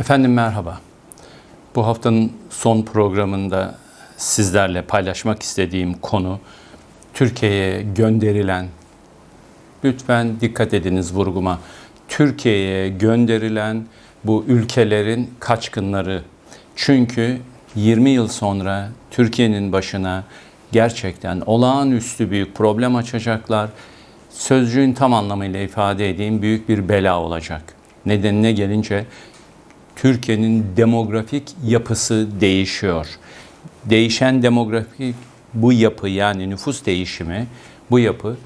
Efendim merhaba. Bu haftanın son programında sizlerle paylaşmak istediğim konu Türkiye'ye gönderilen lütfen dikkat ediniz vurguma. Türkiye'ye gönderilen bu ülkelerin kaçkınları. Çünkü 20 yıl sonra Türkiye'nin başına gerçekten olağanüstü büyük problem açacaklar. Sözcüğün tam anlamıyla ifade edeyim büyük bir bela olacak. Nedenine gelince Türkiye'nin demografik yapısı değişiyor. Değişen demografik bu yapı yani nüfus değişimi bu yapı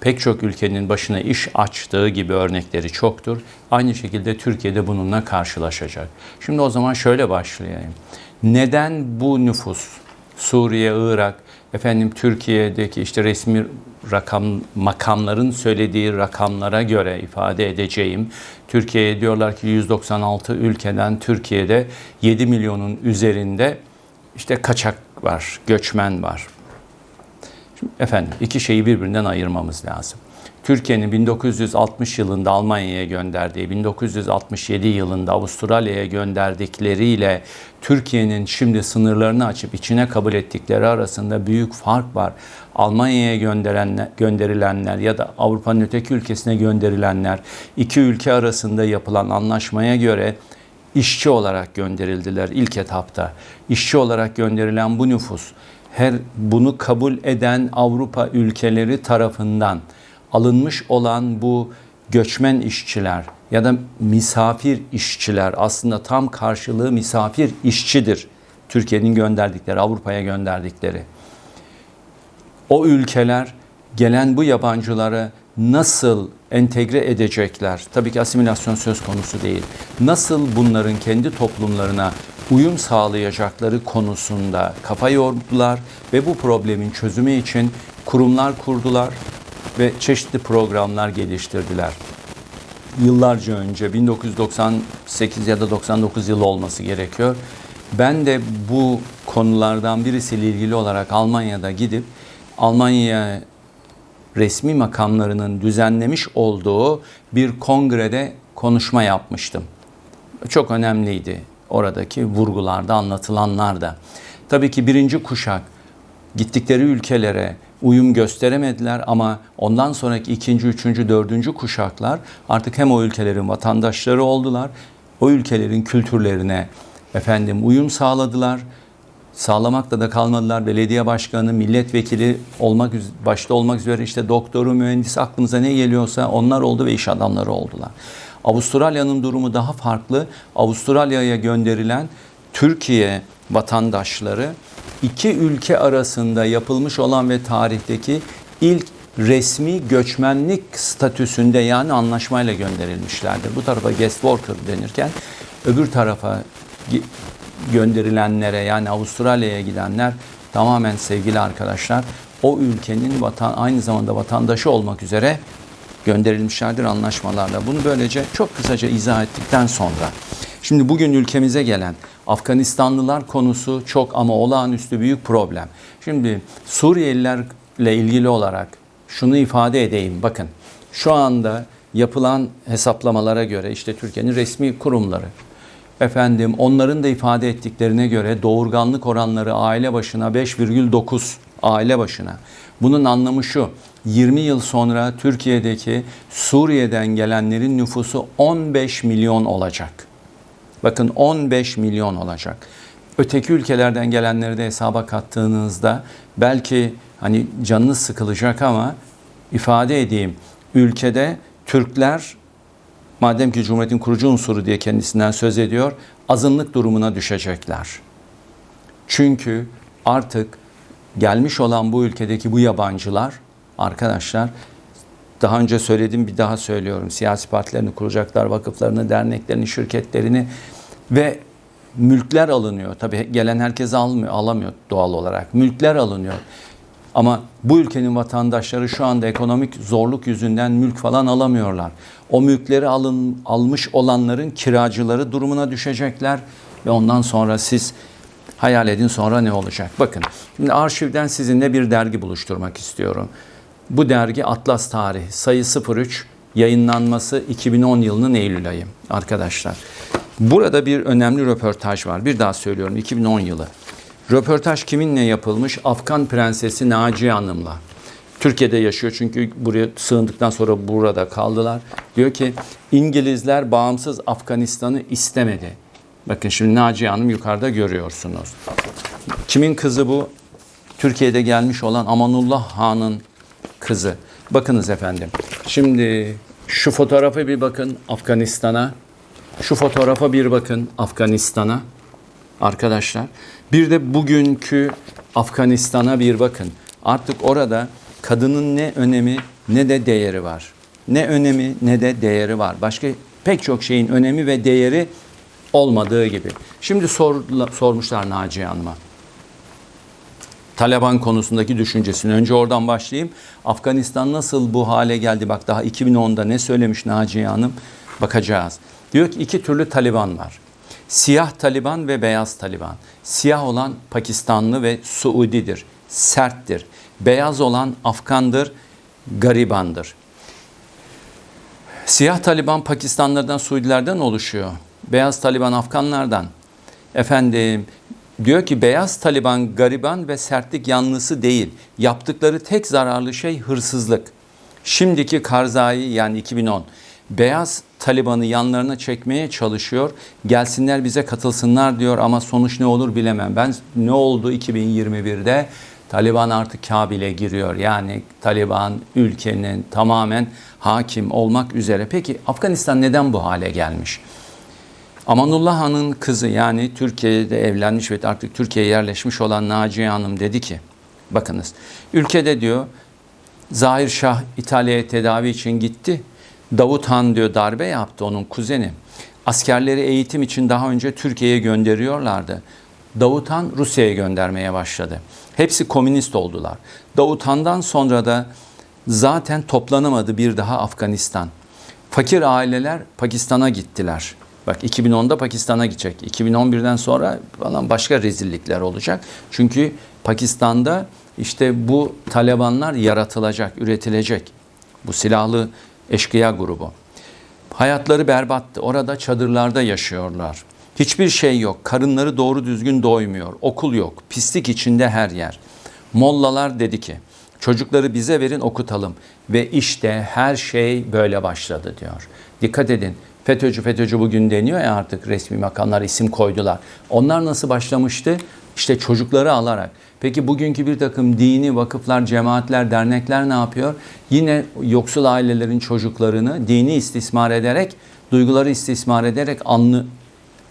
pek çok ülkenin başına iş açtığı gibi örnekleri çoktur. Aynı şekilde Türkiye'de bununla karşılaşacak. Şimdi o zaman şöyle başlayayım. Neden bu nüfus Suriye, Irak, efendim Türkiye'deki işte resmi rakam makamların söylediği rakamlara göre ifade edeceğim. Türkiye'ye diyorlar ki 196 ülkeden Türkiye'de 7 milyonun üzerinde işte kaçak var, göçmen var. Şimdi efendim iki şeyi birbirinden ayırmamız lazım. Türkiye'nin 1960 yılında Almanya'ya gönderdiği, 1967 yılında Avustralya'ya gönderdikleriyle Türkiye'nin şimdi sınırlarını açıp içine kabul ettikleri arasında büyük fark var. Almanya'ya gönderilenler, gönderilenler ya da Avrupa'nın öteki ülkesine gönderilenler iki ülke arasında yapılan anlaşmaya göre işçi olarak gönderildiler ilk etapta. İşçi olarak gönderilen bu nüfus her bunu kabul eden Avrupa ülkeleri tarafından alınmış olan bu göçmen işçiler ya da misafir işçiler aslında tam karşılığı misafir işçidir. Türkiye'nin gönderdikleri, Avrupa'ya gönderdikleri. O ülkeler gelen bu yabancıları nasıl entegre edecekler? Tabii ki asimilasyon söz konusu değil. Nasıl bunların kendi toplumlarına uyum sağlayacakları konusunda kafa yordular ve bu problemin çözümü için kurumlar kurdular ve çeşitli programlar geliştirdiler. Yıllarca önce 1998 ya da 99 yılı olması gerekiyor. Ben de bu konulardan birisiyle ilgili olarak Almanya'da gidip Almanya resmi makamlarının düzenlemiş olduğu bir kongrede konuşma yapmıştım. Çok önemliydi oradaki vurgularda, anlatılanlarda. Tabii ki birinci kuşak gittikleri ülkelere uyum gösteremediler ama ondan sonraki ikinci, üçüncü, dördüncü kuşaklar artık hem o ülkelerin vatandaşları oldular, o ülkelerin kültürlerine efendim uyum sağladılar. Sağlamakla da kalmadılar. Belediye başkanı, milletvekili olmak başta olmak üzere işte doktoru, mühendisi aklınıza ne geliyorsa onlar oldu ve iş adamları oldular. Avustralya'nın durumu daha farklı. Avustralya'ya gönderilen Türkiye vatandaşları iki ülke arasında yapılmış olan ve tarihteki ilk resmi göçmenlik statüsünde yani anlaşmayla gönderilmişlerdir. Bu tarafa guest worker denirken öbür tarafa gönderilenlere yani Avustralya'ya gidenler tamamen sevgili arkadaşlar o ülkenin vatan aynı zamanda vatandaşı olmak üzere gönderilmişlerdir anlaşmalarla. Bunu böylece çok kısaca izah ettikten sonra şimdi bugün ülkemize gelen Afganistanlılar konusu çok ama olağanüstü büyük problem. Şimdi Suriyelilerle ilgili olarak şunu ifade edeyim. Bakın şu anda yapılan hesaplamalara göre işte Türkiye'nin resmi kurumları efendim onların da ifade ettiklerine göre doğurganlık oranları aile başına 5,9 aile başına. Bunun anlamı şu. 20 yıl sonra Türkiye'deki Suriye'den gelenlerin nüfusu 15 milyon olacak. Bakın 15 milyon olacak. Öteki ülkelerden gelenleri de hesaba kattığınızda belki hani canınız sıkılacak ama ifade edeyim. Ülkede Türkler madem ki Cumhuriyet'in kurucu unsuru diye kendisinden söz ediyor, azınlık durumuna düşecekler. Çünkü artık gelmiş olan bu ülkedeki bu yabancılar arkadaşlar daha önce söyledim bir daha söylüyorum. Siyasi partilerini kuracaklar, vakıflarını, derneklerini, şirketlerini ve mülkler alınıyor. Tabii gelen herkes almıyor, alamıyor doğal olarak. Mülkler alınıyor. Ama bu ülkenin vatandaşları şu anda ekonomik zorluk yüzünden mülk falan alamıyorlar. O mülkleri alın, almış olanların kiracıları durumuna düşecekler ve ondan sonra siz hayal edin sonra ne olacak? Bakın şimdi arşivden sizinle bir dergi buluşturmak istiyorum. Bu dergi Atlas Tarih sayı 03 yayınlanması 2010 yılının Eylül ayı arkadaşlar. Burada bir önemli röportaj var. Bir daha söylüyorum 2010 yılı. Röportaj kiminle yapılmış? Afgan Prensesi Naciye Hanım'la. Türkiye'de yaşıyor çünkü buraya sığındıktan sonra burada kaldılar. Diyor ki İngilizler bağımsız Afganistan'ı istemedi. Bakın şimdi Naciye Hanım yukarıda görüyorsunuz. Kimin kızı bu? Türkiye'de gelmiş olan Amanullah Han'ın kızı. Bakınız efendim. Şimdi şu fotoğrafa bir bakın Afganistan'a. Şu fotoğrafa bir bakın Afganistan'a. Arkadaşlar. Bir de bugünkü Afganistan'a bir bakın. Artık orada kadının ne önemi ne de değeri var. Ne önemi ne de değeri var. Başka pek çok şeyin önemi ve değeri olmadığı gibi. Şimdi sor, sormuşlar Naciye Hanım'a. Taliban konusundaki düşüncesini. Önce oradan başlayayım. Afganistan nasıl bu hale geldi? Bak daha 2010'da ne söylemiş Naciye Hanım? Bakacağız. Diyor ki iki türlü Taliban var. Siyah Taliban ve beyaz Taliban. Siyah olan Pakistanlı ve Suudidir. Serttir. Beyaz olan Afgandır, garibandır. Siyah Taliban Pakistanlılardan, Suudilerden oluşuyor. Beyaz Taliban Afganlardan. Efendim diyor ki beyaz Taliban gariban ve sertlik yanlısı değil. Yaptıkları tek zararlı şey hırsızlık. Şimdiki Karzai yani 2010 beyaz Taliban'ı yanlarına çekmeye çalışıyor. Gelsinler bize katılsınlar diyor ama sonuç ne olur bilemem. Ben ne oldu 2021'de? Taliban artık Kabil'e giriyor. Yani Taliban ülkenin tamamen hakim olmak üzere. Peki Afganistan neden bu hale gelmiş? Amanullah Han'ın kızı yani Türkiye'de evlenmiş ve artık Türkiye'ye yerleşmiş olan Naciye Hanım dedi ki bakınız ülkede diyor Zahir Şah İtalya'ya tedavi için gitti. Davut Han diyor darbe yaptı onun kuzeni. Askerleri eğitim için daha önce Türkiye'ye gönderiyorlardı. Davut Han Rusya'ya göndermeye başladı. Hepsi komünist oldular. Davut Han'dan sonra da zaten toplanamadı bir daha Afganistan. Fakir aileler Pakistan'a gittiler. Bak 2010'da Pakistan'a gidecek. 2011'den sonra falan başka rezillikler olacak. Çünkü Pakistan'da işte bu Talibanlar yaratılacak, üretilecek. Bu silahlı eşkıya grubu. Hayatları berbattı. Orada çadırlarda yaşıyorlar. Hiçbir şey yok. Karınları doğru düzgün doymuyor. Okul yok. Pislik içinde her yer. Mollalar dedi ki çocukları bize verin okutalım. Ve işte her şey böyle başladı diyor. Dikkat edin. FETÖ'cü FETÖ'cü bugün deniyor ya artık resmi makamlar isim koydular. Onlar nasıl başlamıştı? İşte çocukları alarak. Peki bugünkü bir takım dini vakıflar, cemaatler, dernekler ne yapıyor? Yine yoksul ailelerin çocuklarını dini istismar ederek, duyguları istismar ederek anlı,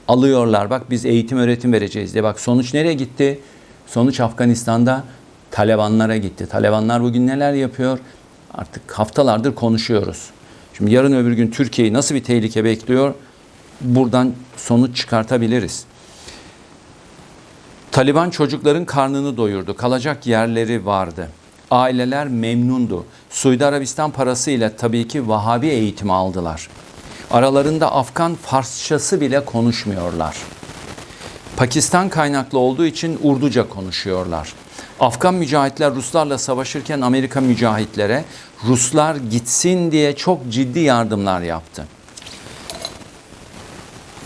alıyorlar. Bak biz eğitim öğretim vereceğiz diye. Bak sonuç nereye gitti? Sonuç Afganistan'da Talibanlara gitti. Talibanlar bugün neler yapıyor? Artık haftalardır konuşuyoruz. Şimdi yarın öbür gün Türkiye'yi nasıl bir tehlike bekliyor? Buradan sonuç çıkartabiliriz. Taliban çocukların karnını doyurdu. Kalacak yerleri vardı. Aileler memnundu. Suudi Arabistan parasıyla tabii ki Vahabi eğitimi aldılar. Aralarında Afgan Farsçası bile konuşmuyorlar. Pakistan kaynaklı olduğu için Urduca konuşuyorlar. Afgan mücahitler Ruslarla savaşırken Amerika mücahitlere Ruslar gitsin diye çok ciddi yardımlar yaptı.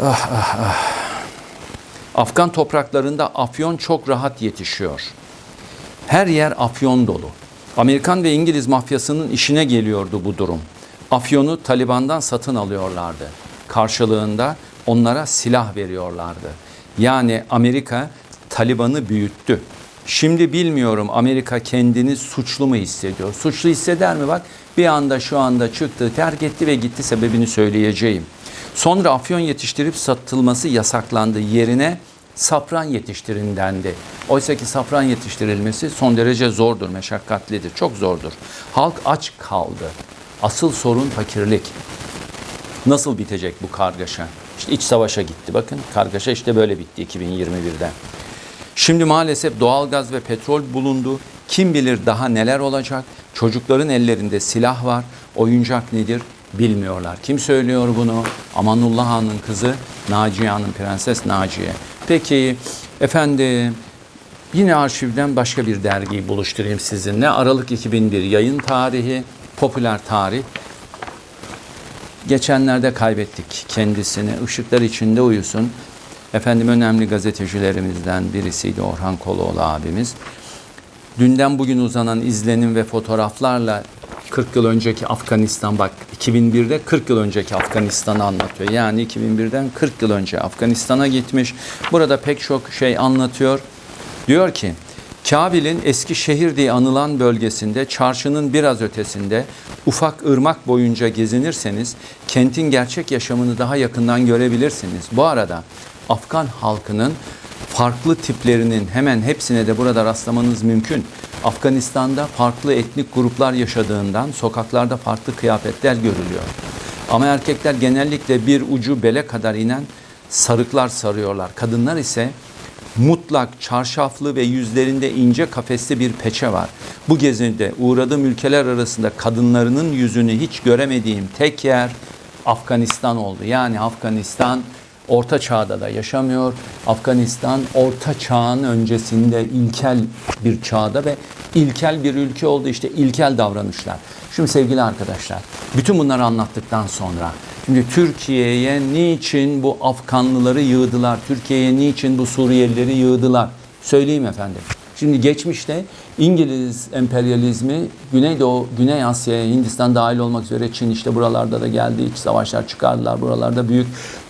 Ah, ah, ah. Afgan topraklarında afyon çok rahat yetişiyor. Her yer afyon dolu. Amerikan ve İngiliz mafyasının işine geliyordu bu durum. Afyonu Taliban'dan satın alıyorlardı. Karşılığında onlara silah veriyorlardı. Yani Amerika Taliban'ı büyüttü. Şimdi bilmiyorum Amerika kendini suçlu mu hissediyor? Suçlu hisseder mi? Bak bir anda şu anda çıktı, terk etti ve gitti sebebini söyleyeceğim. Sonra afyon yetiştirip satılması yasaklandı. Yerine safran yetiştirin dendi. Oysa ki safran yetiştirilmesi son derece zordur, meşakkatlidir, çok zordur. Halk aç kaldı. Asıl sorun fakirlik. Nasıl bitecek bu kargaşa? İşte iç savaşa gitti. Bakın kargaşa işte böyle bitti 2021'de. Şimdi maalesef doğalgaz ve petrol bulundu. Kim bilir daha neler olacak? Çocukların ellerinde silah var. Oyuncak nedir? Bilmiyorlar. Kim söylüyor bunu? Amanullah Han'ın kızı Naciye Hanım, Prenses Naciye. Peki efendim yine arşivden başka bir dergiyi buluşturayım sizinle. Aralık 2001 yayın tarihi, popüler tarih. Geçenlerde kaybettik kendisini. Işıklar içinde uyusun. Efendim önemli gazetecilerimizden birisiydi Orhan Koloğlu abimiz. Dünden bugün uzanan izlenim ve fotoğraflarla 40 yıl önceki Afganistan bak 2001'de 40 yıl önceki Afganistan'ı anlatıyor. Yani 2001'den 40 yıl önce Afganistan'a gitmiş. Burada pek çok şey anlatıyor. Diyor ki Kabil'in eski şehir diye anılan bölgesinde çarşının biraz ötesinde ufak ırmak boyunca gezinirseniz kentin gerçek yaşamını daha yakından görebilirsiniz. Bu arada Afgan halkının farklı tiplerinin hemen hepsine de burada rastlamanız mümkün. Afganistan'da farklı etnik gruplar yaşadığından sokaklarda farklı kıyafetler görülüyor. Ama erkekler genellikle bir ucu bele kadar inen sarıklar sarıyorlar. Kadınlar ise mutlak çarşaflı ve yüzlerinde ince kafesli bir peçe var. Bu gezide uğradığım ülkeler arasında kadınlarının yüzünü hiç göremediğim tek yer Afganistan oldu. Yani Afganistan Orta Çağ'da da yaşamıyor. Afganistan Orta Çağ'ın öncesinde ilkel bir çağda ve ilkel bir ülke oldu. İşte ilkel davranışlar. Şimdi sevgili arkadaşlar, bütün bunları anlattıktan sonra şimdi Türkiye'ye niçin bu Afganlıları yığdılar? Türkiye'ye niçin bu Suriyelileri yığdılar? Söyleyeyim efendim. Şimdi geçmişte İngiliz emperyalizmi Güneydoğu, Güney Asya'ya, Hindistan dahil olmak üzere Çin işte buralarda da geldi. İç savaşlar çıkardılar. Buralarda büyük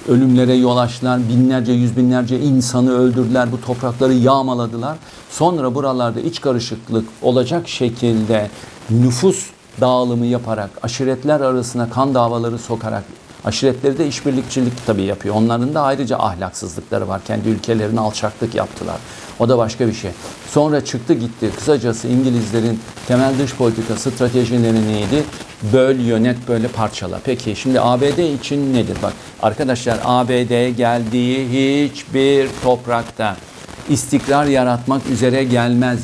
ölümlere yol açtılar. Binlerce, yüz binlerce insanı öldürdüler. Bu toprakları yağmaladılar. Sonra buralarda iç karışıklık olacak şekilde nüfus dağılımı yaparak, aşiretler arasına kan davaları sokarak, aşiretleri de işbirlikçilik tabii yapıyor. Onların da ayrıca ahlaksızlıkları var. Kendi ülkelerine alçaklık yaptılar. O da başka bir şey. Sonra çıktı gitti. Kısacası İngilizlerin temel dış politika stratejileri neydi? Böl, yönet, böyle parçala. Peki şimdi ABD için nedir? Bak arkadaşlar ABD geldiği hiçbir toprakta istikrar yaratmak üzere gelmez.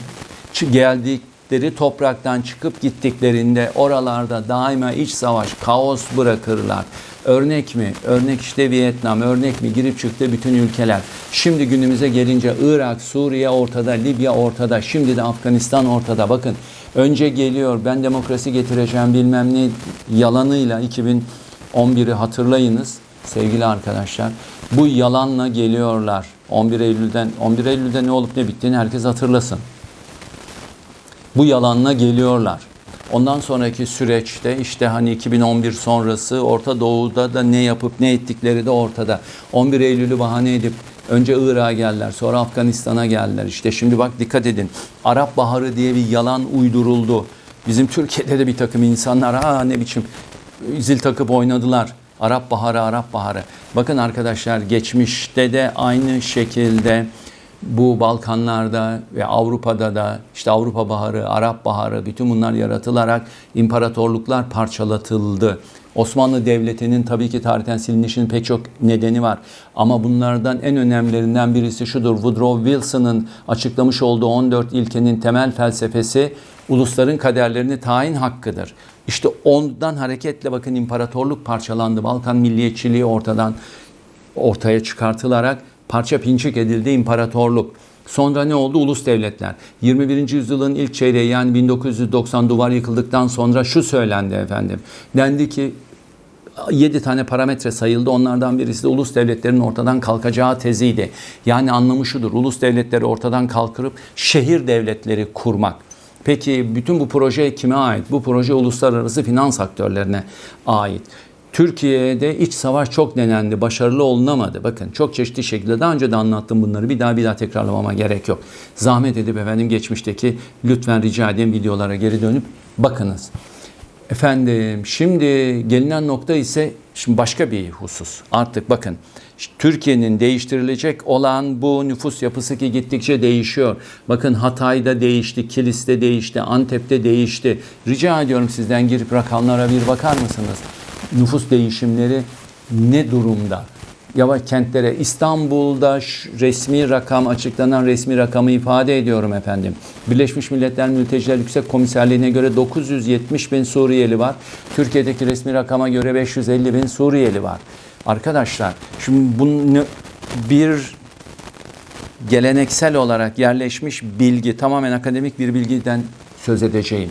Geldikleri topraktan çıkıp gittiklerinde oralarda daima iç savaş, kaos bırakırlar. Örnek mi? Örnek işte Vietnam, örnek mi? Girip çıktı bütün ülkeler. Şimdi günümüze gelince Irak, Suriye ortada, Libya ortada, şimdi de Afganistan ortada. Bakın önce geliyor ben demokrasi getireceğim bilmem ne yalanıyla 2011'i hatırlayınız sevgili arkadaşlar. Bu yalanla geliyorlar. 11 Eylül'den 11 Eylül'de ne olup ne bittiğini herkes hatırlasın. Bu yalanla geliyorlar. Ondan sonraki süreçte işte hani 2011 sonrası Orta Doğu'da da ne yapıp ne ettikleri de ortada. 11 Eylül'ü bahane edip önce Irak'a geldiler, sonra Afganistan'a geldiler. İşte şimdi bak dikkat edin. Arap Baharı diye bir yalan uyduruldu. Bizim Türkiye'de de bir takım insanlar aa ne biçim zil takıp oynadılar. Arap Baharı, Arap Baharı. Bakın arkadaşlar geçmişte de aynı şekilde bu Balkanlarda ve Avrupa'da da işte Avrupa Baharı, Arap Baharı bütün bunlar yaratılarak imparatorluklar parçalatıldı. Osmanlı Devleti'nin tabii ki tarihten silinişinin pek çok nedeni var. Ama bunlardan en önemlilerinden birisi şudur. Woodrow Wilson'ın açıklamış olduğu 14 ilkenin temel felsefesi ulusların kaderlerini tayin hakkıdır. İşte ondan hareketle bakın imparatorluk parçalandı. Balkan milliyetçiliği ortadan ortaya çıkartılarak parça pinçik edildi imparatorluk. Sonra ne oldu? Ulus devletler. 21. yüzyılın ilk çeyreği yani 1990 duvar yıkıldıktan sonra şu söylendi efendim. Dendi ki 7 tane parametre sayıldı. Onlardan birisi de ulus devletlerin ortadan kalkacağı teziydi. Yani anlamı şudur. Ulus devletleri ortadan kalkırıp şehir devletleri kurmak. Peki bütün bu proje kime ait? Bu proje uluslararası finans aktörlerine ait. Türkiye'de iç savaş çok denendi, başarılı olunamadı. Bakın çok çeşitli şekilde daha önce de anlattım bunları. Bir daha bir daha tekrarlamama gerek yok. Zahmet edip efendim geçmişteki lütfen rica edeyim videolara geri dönüp bakınız. Efendim şimdi gelinen nokta ise şimdi başka bir husus. Artık bakın Türkiye'nin değiştirilecek olan bu nüfus yapısı ki gittikçe değişiyor. Bakın Hatay'da değişti, Kilis'te değişti, Antep'te değişti. Rica ediyorum sizden girip rakamlara bir bakar mısınız? Nüfus değişimleri ne durumda? Yavaş kentlere İstanbul'da resmi rakam açıklanan resmi rakamı ifade ediyorum efendim. Birleşmiş Milletler Mülteciler Yüksek Komiserliğine göre 970 bin Suriyeli var. Türkiye'deki resmi rakama göre 550 bin Suriyeli var. Arkadaşlar şimdi bunu bir geleneksel olarak yerleşmiş bilgi tamamen akademik bir bilgiden söz edeceğim.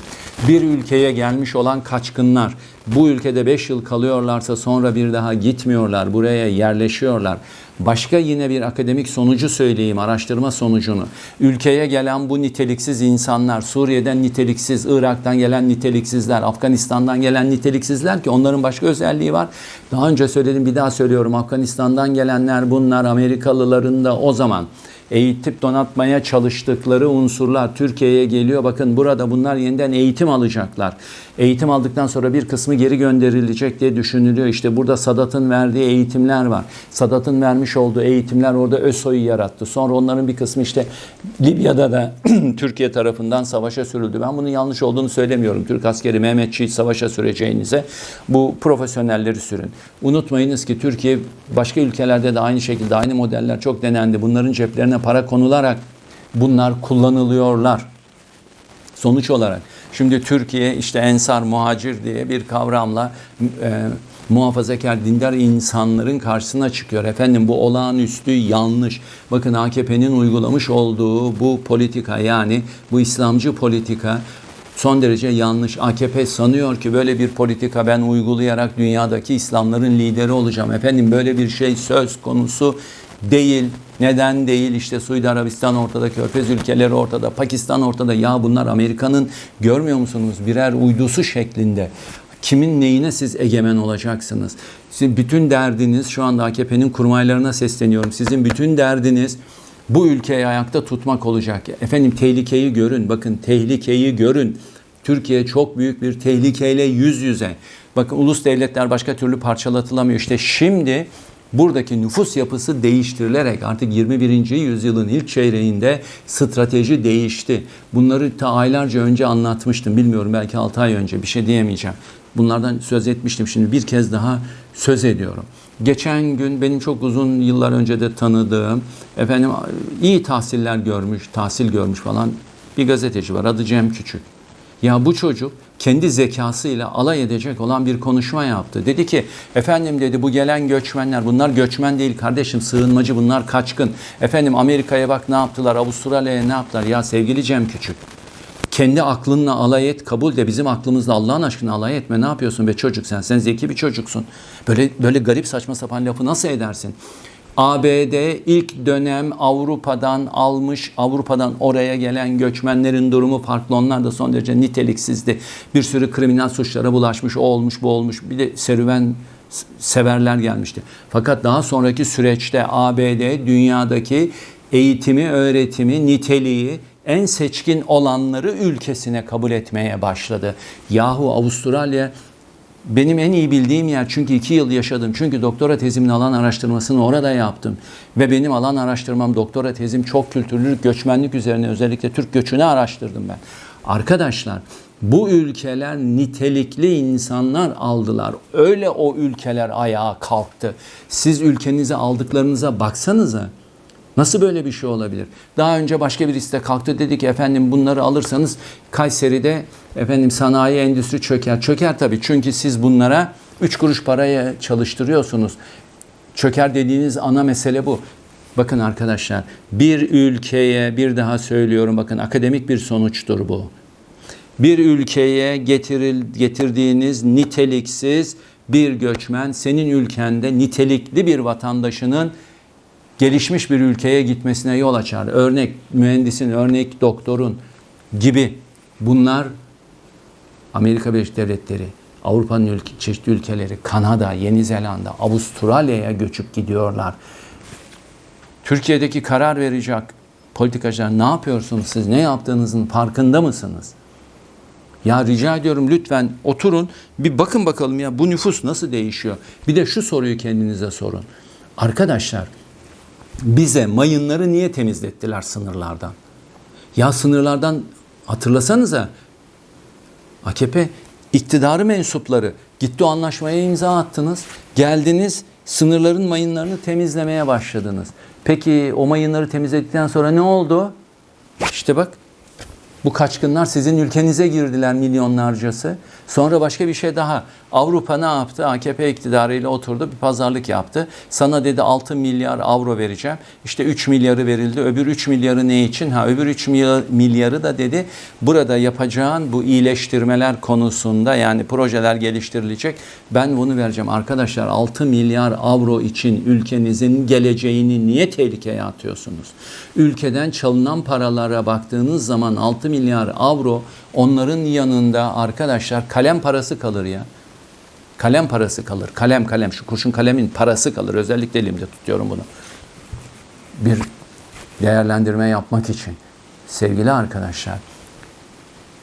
bir ülkeye gelmiş olan kaçkınlar bu ülkede 5 yıl kalıyorlarsa sonra bir daha gitmiyorlar, buraya yerleşiyorlar. Başka yine bir akademik sonucu söyleyeyim, araştırma sonucunu. Ülkeye gelen bu niteliksiz insanlar, Suriye'den niteliksiz, Irak'tan gelen niteliksizler, Afganistan'dan gelen niteliksizler ki onların başka özelliği var. Daha önce söyledim, bir daha söylüyorum. Afganistan'dan gelenler bunlar Amerikalıların da o zaman eğitip donatmaya çalıştıkları unsurlar Türkiye'ye geliyor. Bakın burada bunlar yeniden eğitim alacaklar. Eğitim aldıktan sonra bir kısmı geri gönderilecek diye düşünülüyor. İşte burada Sadat'ın verdiği eğitimler var. Sadat'ın vermiş olduğu eğitimler orada ÖSO'yu yarattı. Sonra onların bir kısmı işte Libya'da da Türkiye tarafından savaşa sürüldü. Ben bunun yanlış olduğunu söylemiyorum. Türk askeri Mehmetçiği savaşa süreceğinize bu profesyonelleri sürün. Unutmayınız ki Türkiye başka ülkelerde de aynı şekilde aynı modeller çok denendi. Bunların ceplerine para konularak bunlar kullanılıyorlar. Sonuç olarak şimdi Türkiye işte ensar muhacir diye bir kavramla e, muhafazakar dindar insanların karşısına çıkıyor. Efendim bu olağanüstü yanlış. Bakın AKP'nin uygulamış olduğu bu politika yani bu İslamcı politika son derece yanlış. AKP sanıyor ki böyle bir politika ben uygulayarak dünyadaki İslamların lideri olacağım. Efendim böyle bir şey söz konusu değil. Neden değil? İşte Suudi Arabistan ortada, Körfez ülkeleri ortada, Pakistan ortada. Ya bunlar Amerika'nın görmüyor musunuz birer uydusu şeklinde. Kimin neyine siz egemen olacaksınız? Sizin bütün derdiniz şu anda AKP'nin kurmaylarına sesleniyorum. Sizin bütün derdiniz bu ülkeyi ayakta tutmak olacak. Efendim tehlikeyi görün. Bakın tehlikeyi görün. Türkiye çok büyük bir tehlikeyle yüz yüze. Bakın ulus devletler başka türlü parçalatılamıyor. İşte şimdi buradaki nüfus yapısı değiştirilerek artık 21. yüzyılın ilk çeyreğinde strateji değişti. Bunları ta aylarca önce anlatmıştım. Bilmiyorum belki 6 ay önce bir şey diyemeyeceğim. Bunlardan söz etmiştim. Şimdi bir kez daha söz ediyorum. Geçen gün benim çok uzun yıllar önce de tanıdığım efendim iyi tahsiller görmüş, tahsil görmüş falan bir gazeteci var. Adı Cem Küçük. Ya bu çocuk kendi zekasıyla alay edecek olan bir konuşma yaptı. Dedi ki efendim dedi bu gelen göçmenler bunlar göçmen değil kardeşim sığınmacı bunlar kaçkın. Efendim Amerika'ya bak ne yaptılar Avustralya'ya ne yaptılar ya sevgili Cem Küçük. Kendi aklınla alay et kabul de bizim aklımızla Allah'ın aşkına alay etme ne yapıyorsun be çocuk sen sen zeki bir çocuksun. Böyle böyle garip saçma sapan lafı nasıl edersin? ABD ilk dönem Avrupa'dan almış, Avrupa'dan oraya gelen göçmenlerin durumu farklı. Onlar da son derece niteliksizdi. Bir sürü kriminal suçlara bulaşmış, o olmuş, bu olmuş. Bir de serüven severler gelmişti. Fakat daha sonraki süreçte ABD dünyadaki eğitimi, öğretimi, niteliği en seçkin olanları ülkesine kabul etmeye başladı. Yahu Avustralya benim en iyi bildiğim yer çünkü iki yıl yaşadım. Çünkü doktora tezimin alan araştırmasını orada yaptım. Ve benim alan araştırmam, doktora tezim çok kültürlülük, göçmenlik üzerine özellikle Türk göçünü araştırdım ben. Arkadaşlar bu ülkeler nitelikli insanlar aldılar. Öyle o ülkeler ayağa kalktı. Siz ülkenize aldıklarınıza baksanıza. Nasıl böyle bir şey olabilir? Daha önce başka birisi de kalktı dedi ki efendim bunları alırsanız Kayseri'de efendim sanayi endüstri çöker. Çöker tabii çünkü siz bunlara 3 kuruş paraya çalıştırıyorsunuz. Çöker dediğiniz ana mesele bu. Bakın arkadaşlar bir ülkeye bir daha söylüyorum bakın akademik bir sonuçtur bu. Bir ülkeye getiril, getirdiğiniz niteliksiz bir göçmen senin ülkende nitelikli bir vatandaşının gelişmiş bir ülkeye gitmesine yol açar. Örnek mühendisin, örnek doktorun gibi bunlar Amerika Birleşik Devletleri, Avrupa'nın ülke, çeşitli ülkeleri, Kanada, Yeni Zelanda, Avustralya'ya göçüp gidiyorlar. Türkiye'deki karar verecek politikacılar ne yapıyorsunuz siz? Ne yaptığınızın farkında mısınız? Ya rica ediyorum lütfen oturun bir bakın bakalım ya bu nüfus nasıl değişiyor? Bir de şu soruyu kendinize sorun. Arkadaşlar bize mayınları niye temizlettiler sınırlardan? Ya sınırlardan hatırlasanıza AKP iktidarı mensupları gitti o anlaşmaya imza attınız. Geldiniz sınırların mayınlarını temizlemeye başladınız. Peki o mayınları temizledikten sonra ne oldu? İşte bak bu kaçkınlar sizin ülkenize girdiler milyonlarcası Sonra başka bir şey daha. Avrupa ne yaptı? AKP iktidarıyla oturdu bir pazarlık yaptı. Sana dedi 6 milyar avro vereceğim. İşte 3 milyarı verildi. Öbür 3 milyarı ne için? Ha öbür 3 milyar- milyarı da dedi burada yapacağın bu iyileştirmeler konusunda yani projeler geliştirilecek. Ben bunu vereceğim. Arkadaşlar 6 milyar avro için ülkenizin geleceğini niye tehlikeye atıyorsunuz? Ülkeden çalınan paralara baktığınız zaman 6 milyar avro onların yanında arkadaşlar kalem parası kalır ya. Kalem parası kalır. Kalem kalem şu kurşun kalemin parası kalır. Özellikle elimde tutuyorum bunu. Bir değerlendirme yapmak için. Sevgili arkadaşlar,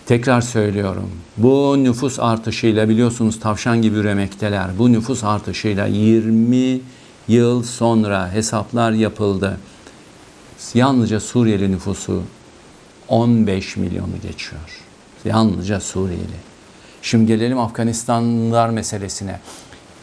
tekrar söylüyorum. Bu nüfus artışıyla biliyorsunuz tavşan gibi üremekteler. Bu nüfus artışıyla 20 yıl sonra hesaplar yapıldı. Yalnızca Suriyeli nüfusu 15 milyonu geçiyor. Yalnızca Suriyeli. Şimdi gelelim Afganistanlılar meselesine.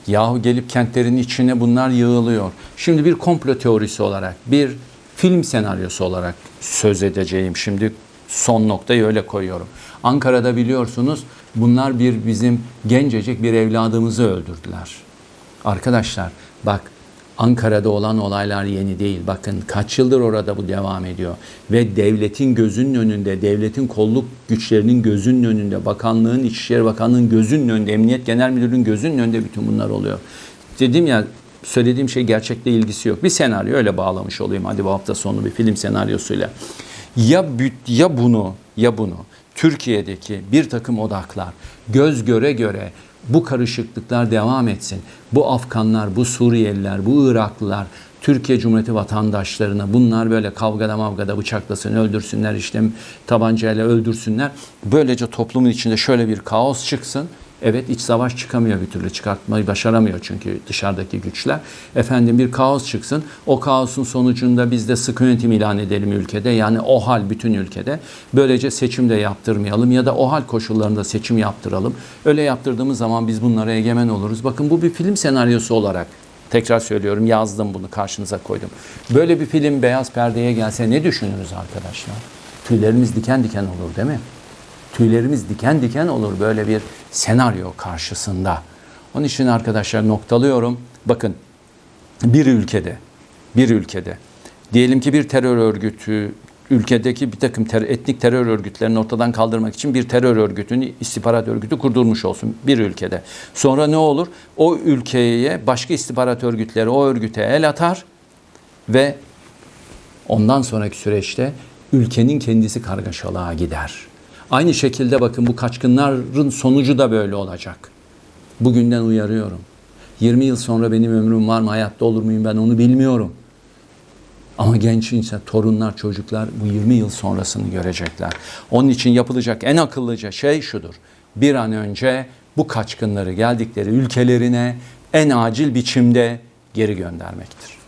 Yahu gelip kentlerin içine bunlar yığılıyor. Şimdi bir komplo teorisi olarak, bir film senaryosu olarak söz edeceğim. Şimdi son noktayı öyle koyuyorum. Ankara'da biliyorsunuz bunlar bir bizim gencecik bir evladımızı öldürdüler. Arkadaşlar bak Ankara'da olan olaylar yeni değil. Bakın kaç yıldır orada bu devam ediyor. Ve devletin gözünün önünde, devletin kolluk güçlerinin gözünün önünde, bakanlığın, İçişleri Bakanlığı'nın gözünün önünde, Emniyet Genel Müdürlüğü'nün gözünün önünde bütün bunlar oluyor. Dedim ya söylediğim şey gerçekle ilgisi yok. Bir senaryo öyle bağlamış olayım hadi bu hafta sonu bir film senaryosuyla. Ya, ya bunu ya bunu Türkiye'deki bir takım odaklar göz göre göre bu karışıklıklar devam etsin. Bu Afganlar, bu Suriyeliler, bu Iraklılar, Türkiye Cumhuriyeti vatandaşlarına bunlar böyle kavgada mavgada bıçaklasın, öldürsünler, işte tabancayla öldürsünler. Böylece toplumun içinde şöyle bir kaos çıksın. Evet iç savaş çıkamıyor bir türlü çıkartmayı başaramıyor çünkü dışarıdaki güçler. Efendim bir kaos çıksın. O kaosun sonucunda biz de sıkı yönetim ilan edelim ülkede. Yani o hal bütün ülkede. Böylece seçim de yaptırmayalım ya da o hal koşullarında seçim yaptıralım. Öyle yaptırdığımız zaman biz bunlara egemen oluruz. Bakın bu bir film senaryosu olarak tekrar söylüyorum yazdım bunu karşınıza koydum. Böyle bir film beyaz perdeye gelse ne düşünürüz arkadaşlar? Tüylerimiz diken diken olur değil mi? Tüylerimiz diken diken olur böyle bir senaryo karşısında. Onun için arkadaşlar noktalıyorum. Bakın bir ülkede, bir ülkede diyelim ki bir terör örgütü ülkedeki bir takım ter, etnik terör örgütlerini ortadan kaldırmak için bir terör örgütünü, istihbarat örgütü kurdurmuş olsun bir ülkede. Sonra ne olur? O ülkeye başka istihbarat örgütleri o örgüte el atar ve ondan sonraki süreçte ülkenin kendisi kargaşalığa gider. Aynı şekilde bakın bu kaçkınların sonucu da böyle olacak. Bugünden uyarıyorum. 20 yıl sonra benim ömrüm var mı, hayatta olur muyum ben onu bilmiyorum. Ama genç insan, torunlar, çocuklar bu 20 yıl sonrasını görecekler. Onun için yapılacak en akıllıca şey şudur. Bir an önce bu kaçkınları geldikleri ülkelerine en acil biçimde geri göndermektir.